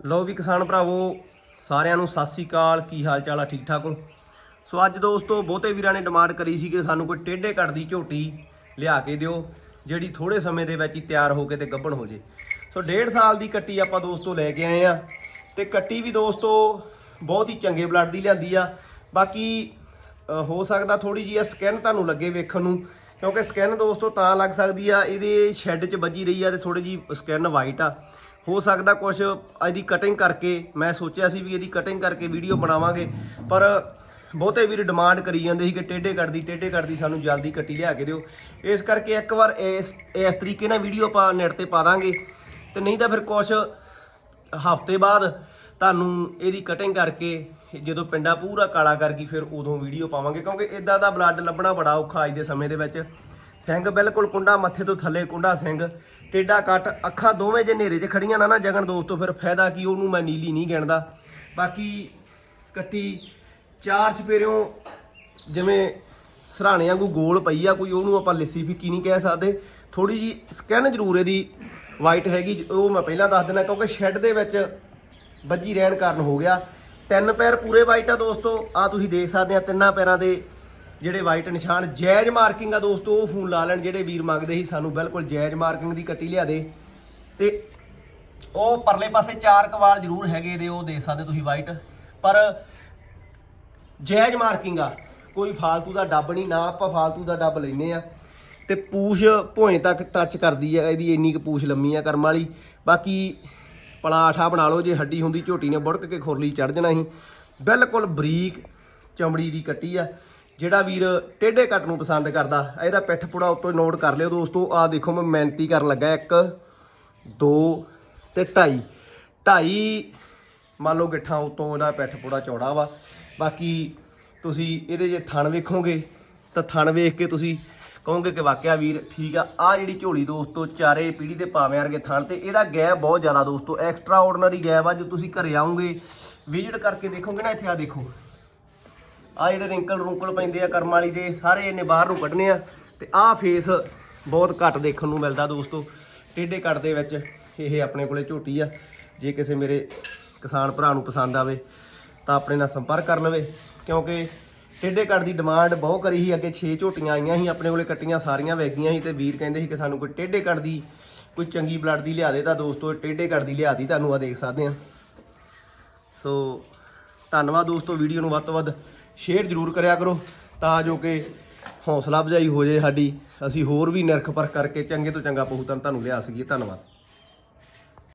ਲਓ ਵੀ ਕਿਸਾਨ ਭਰਾਵੋ, ਸਾਰਿਆਂ ਨੂੰ ਸਤਿ ਸ੍ਰੀ ਅਕਾਲ, ਕੀ ਹਾਲ ਚਾਲ ਆ, ਠੀਕ ਠਾਕ ਹੋ? ਸੋ ਅੱਜ ਦੋਸਤੋ, ਬਹੁਤੇ ਵੀਰਾਂ ਨੇ ਡਿਮਾਂਡ ਕਰੀ ਸੀ ਕਿ ਸਾਨੂੰ ਕੋਈ ਟੇਢੇ ਕੱਟ ਦੀ ਝੋਟੀ ਲਿਆ ਕੇ ਦਿਓ, ਜਿਹੜੀ ਥੋੜੇ ਸਮੇਂ ਦੇ ਵਿੱਚ ਹੀ ਤਿਆਰ ਹੋ ਕੇ ਤੇ ਗੱਭਣ ਹੋ ਜੇ। ਸੋ ਡੇਢ ਸਾਲ ਦੀ ਕੱਟੀ ਆਪਾਂ ਦੋਸਤੋ ਲੈ ਕੇ ਆਏ ਆ, ਤੇ ਕੱਟੀ ਵੀ ਦੋਸਤੋ ਬਹੁਤ ਹੀ ਚੰਗੇ ਬਲੱਡ ਦੀ ਲਿਆਂਦੀ ਆ। ਬਾਕੀ ਹੋ ਸਕਦਾ ਥੋੜੀ ਜਿਹੀ ਸਕਿਨ ਤੁਹਾਨੂੰ ਲੱਗੇ ਵੇਖਣ ਨੂੰ, ਕਿਉਂਕਿ ਸਕਿਨ ਦੋਸਤੋ ਤਾਂ ਲੱਗ ਸਕਦੀ ਆ, ਇਹਦੇ ਸ਼ੈੱਡ 'ਚ ਵੱਜੀ ਰਹੀ ਆ ਤੇ ਥੋੜੀ ਜੀ ਸਕਿਨ ਵਾਈਟ ਆ। ਹੋ ਸਕਦਾ ਕੁਝ ਇਹਦੀ ਕਟਿੰਗ ਕਰਕੇ, ਮੈਂ ਸੋਚਿਆ ਸੀ ਵੀ ਇਹਦੀ ਕਟਿੰਗ ਕਰਕੇ ਵੀਡੀਓ ਬਣਾਵਾਂਗੇ, ਪਰ ਬਹੁਤੇ ਵੀਰ ਡਿਮਾਂਡ ਕਰੀ ਜਾਂਦੇ ਸੀ ਕਿ ਟੇਢੇ ਕਰਦੀ ਟੇਢੇ ਕਰਦੀ ਸਾਨੂੰ ਜਲਦੀ ਕੱਟੀ ਲਿਆ ਕੇ ਦਿਓ। ਇਸ ਕਰਕੇ ਇੱਕ ਵਾਰ ਇਸ ਇਸ ਤਰੀਕੇ ਨਾਲ ਵੀਡੀਓ ਆਪਾਂ ਨੈਟ ਤੇ ਪਾ ਦਾਂਗੇ। ਤੇ ਨਹੀਂ ਤਾਂ ਫਿਰ ਕੁਝ ਹਫ਼ਤੇ ਬਾਅਦ ਤੁਹਾਨੂੰ ਇਹਦੀ ਕਟਿੰਗ ਕਰਕੇ, ਜਦੋਂ ਪਿੰਡਾ ਪੂਰਾ ਕਾਲਾ ਕਰ ਗਈ, ਫਿਰ ਉਦੋਂ ਵੀਡੀਓ ਪਾਵਾਂਗੇ। ਕਿਉਂਕਿ ਇਦਾਂ ਦਾ ਬਲੱਡ ਲੱਭਣਾ ਬੜਾ ਔਖਾ ਅੱਜ ਦੇ ਸਮੇਂ ਦੇ ਵਿੱਚ। ਸਿੰਘ ਬਿਲਕੁਲ ਕੁੰਡਾ ਮੱਥੇ ਤੋਂ ਥੱਲੇ, ਕੁੰਡਾ ਸਿੰਘ। ਟੇਡਾ ਕੱਟ, ਅੱਖਾਂ ਦੋਵੇਂ ਜੇ ਹਨੇਰੇ 'ਚ ਖੜੀਆਂ ਨਾ ਨਾ ਜਗਣ ਦੋਸਤੋ, ਫਿਰ ਫਾਇਦਾ ਕੀ ਉਹਨੂੰ ਮੈਂ ਨੀਲੀ ਨਹੀਂ ਗਿਣਦਾ। ਬਾਕੀ ਕੱਟੀ ਚਾਰ ਚਪੇਰਿਓਂ ਜਿਵੇਂ ਸਰਾਣੇ ਵਾਂਗੂ ਗੋਲ ਪਈ ਆ, ਕੋਈ ਉਹਨੂੰ ਆਪਾਂ ਲਿੱਸੀ ਫਿੱਕੀ ਨਹੀਂ ਕਹਿ ਸਕਦੇ। ਥੋੜੀ ਜੀ ਸਕਿਨ ਜ਼ਰੂਰ ਇਹਦੀ ਵਾਈਟ ਹੈਗੀ, ਉਹ ਮੈਂ ਪਹਿਲਾਂ ਦੱਸ ਦਿੰਦਾ, ਕਿਉਂਕਿ ਸ਼ੈੱਡ ਦੇ ਵਿੱਚ ਵੱਜੀ ਰਹਿਣ ਕਾਰਨ ਹੋ ਗਿਆ। ਤਿੰਨ ਪੈਰ ਪੂਰੇ ਵਾਈਟ ਆ ਦੋਸਤੋ ਆ ਤੁਸੀਂ ਦੇਖ ਸਕਦੇ ਆ, ਤਿੰਨਾਂ ਪੈਰਾਂ ਦੇ ਜਿਹੜੇ ਵਾਈਟ ਨਿਸ਼ਾਨ, ਜਾਇਜ਼ ਮਾਰਕਿੰਗ ਆ ਦੋਸਤੋ, ਉਹ ਫੋਨ ਲਾ ਲੈਣ ਜਿਹੜੇ ਵੀਰ ਮੰਗਦੇ ਸੀ ਸਾਨੂੰ, ਬਿਲਕੁਲ ਜਾਇਜ਼ ਮਾਰਕਿੰਗ ਦੀ ਕੱਟੀ ਲਿਆ ਦੇ। ਤੇ ਉਹ ਪਰਲੇ ਪਾਸੇ ਚਾਰ ਕਵਾਲ ਜ਼ਰੂਰ ਹੈਗੇ ਦੇ ਉਹ ਦੇ ਸਕਦੇ ਤੁਸੀਂ ਵਾਈਟ ਪਰ ਜਾਇਜ਼ ਮਾਰਕਿੰਗ ਆ, ਕੋਈ ਫਾਲਤੂ ਦਾ ਡੱਬ ਨਹੀਂ, ਨਾ ਆਪਾਂ ਫਾਲਤੂ ਦਾ ਡੱਬ ਲੈਨੇ ਆ। ਤੇ ਪੂਛ ਭੋਏ ਤੱਕ ਟੱਚ ਕਰਦੀ ਆ, ਇਹਦੀ ਇੰਨੀ ਕੁ ਪੂਛ ਲੰਮੀ ਆ ਕਰਮ ਵਾਲੀ। ਬਾਕੀ ਪਲਾਠਾ ਬਣਾ ਲਓ, ਜੇ ਹੱਡੀ ਹੁੰਦੀ ਝੋਟੀ ਨੇ ਬੁੜਕ ਕੇ ਖੁਰਲੀ ਚੜ ਜਾਣਾ ਸੀ। ਬਿਲਕੁਲ ਬਰੀਕ ਚਮੜੀ ਦੀ ਕੱਟੀ ਆ। ਜਿਹੜਾ ਵੀਰ ਟੇਢੇ ਕੱਟ ਨੂੰ ਪਸੰਦ ਕਰਦਾ, ਇਹਦਾ ਪਿੱਠ ਪੁੜਾ ਉੱਤੋਂ ਨੋਟ ਕਰ ਲਿਓ ਦੋਸਤੋ। ਆ ਦੇਖੋ ਮੈਂ ਮਿਹਨਤੀ ਕਰਨ ਲੱਗਾ, ਇੱਕ, ਦੋ ਤੇ ਢਾਈ। ਢਾਈ, ਮੰਨ ਲਓ ਗਿੱਠਾਂ ਉੱਤੋਂ ਇਹਦਾ ਪਿੱਠ ਪੁੜਾ ਚੌੜਾ ਵਾ। ਬਾਕੀ ਤੁਸੀਂ ਇਹਦੇ ਜੇ ਥਣ ਵੇਖੋਗੇ, ਤਾਂ ਥਣ ਵੇਖ ਕੇ ਤੁਸੀਂ ਕਹੋਗੇ ਕਿ ਵਾਕਿਆ ਵੀਰ ਠੀਕ ਆ। ਆ ਜਿਹੜੀ ਝੋਲੀ ਦੋਸਤੋ, ਚਾਰੇ ਪੀੜੀ ਦੇ ਪਾਵੇਂ ਵਰਗੇ ਥਣ ਤੇ ਇਹਦਾ ਗੈਪ ਬਹੁਤ ਜ਼ਿਆਦਾ ਦੋਸਤੋ। ਐਕਸਟਰਾ ਆਰਡੀਨਰੀ ਗੈਪ ਆ, ਜੋ ਤੁਸੀਂ ਘਰੇ ਆਉਂਗੇ ਵਿਜ਼ਿਟ ਕਰਕੇ ਦੇਖੋਗੇ ਨਾ ਇੱਥੇ ਆ ਦੇਖੋ। ਆ ਜਿਹੜੇ ਰਿੰਕਲ ਰੁੰਕਲ ਪੈਂਦੇ ਆ ਕਰਮ ਵਾਲੀ ਦੇ, ਸਾਰੇ ਇਹਨੇ ਬਾਹਰ ਨੂੰ ਕੱਢਨੇ ਆ। ਤੇ ਆਹ ਫੇਸ ਬਹੁਤ ਘੱਟ ਦੇਖਣ ਨੂੰ ਮਿਲਦਾ ਦੋਸਤੋ, ਟੇਢੇ ਕੱਟ ਦੇ ਵਿੱਚ ਇਹ ਆਪਣੇ ਕੋਲੇ ਝੋਟੀ ਆ। ਜੇ ਕਿਸੇ ਮੇਰੇ ਕਿਸਾਨ ਭਰਾ ਨੂੰ ਪਸੰਦ ਆਵੇ, ਤਾਂ ਆਪਣੇ ਨਾਲ ਸੰਪਰਕ ਕਰ ਲਵੇ, ਕਿਉਂਕਿ ਟੇਢੇ ਕੱਟ ਦੀ ਡਿਮਾਂਡ ਬਹੁਤ ਕਰੀ ਸੀ, ਅੱਗੇ 6 ਝੋਟੀਆਂ ਆਈਆਂ ਸੀ, ਆਪਣੇ ਕੋਲੇ ਕੱਟੀਆਂ ਸਾਰੀਆਂ ਵੇਚੀਆਂ ਸੀ ਤੇ ਵੀਰ ਕਹਿੰਦੇ ਸੀ ਕਿ ਸਾਨੂੰ ਕੋਈ ਟੇਢੇ ਕੱਟ ਦੀ, ਕੋਈ ਚੰਗੀ ਬਲੱਡ ਦੀ ਲਿਆ ਦੇ ਤਾਂ ਦੋਸਤੋ, ਟੇਢੇ ਕੱਟ ਦੀ ਲਿਆ ਦੀ, ਤੁਹਾਨੂੰ ਆ ਦੇਖ ਸਕਦੇ ਆ। ਸੋ, ਧੰਨਵਾਦ ਦੋਸਤੋ ਵੀਡੀਓ ਨੂੰ ਵੱਧ ਤੋਂ ਵੱਧ। ਸ਼ੇਅਰ ਜ਼ਰੂਰ ਕਰਿਆ ਕਰੋ ਤਾਂ ਜੋ ਕਿ ਹੌਸਲਾ ਅਫਜ਼ਾਈ ਹੋ ਜੇ ਸਾਡੀ। ਅਸੀਂ ਹੋਰ ਵੀ ਨਿਰਖ ਪਰਖ ਕਰਕੇ ਚੰਗੇ ਤੋਂ ਚੰਗਾ ਪਹੁੰਚਣ ਤੁਹਾਨੂੰ ਲਿਆ ਸਕੀਏ। ਧੰਨਵਾਦ।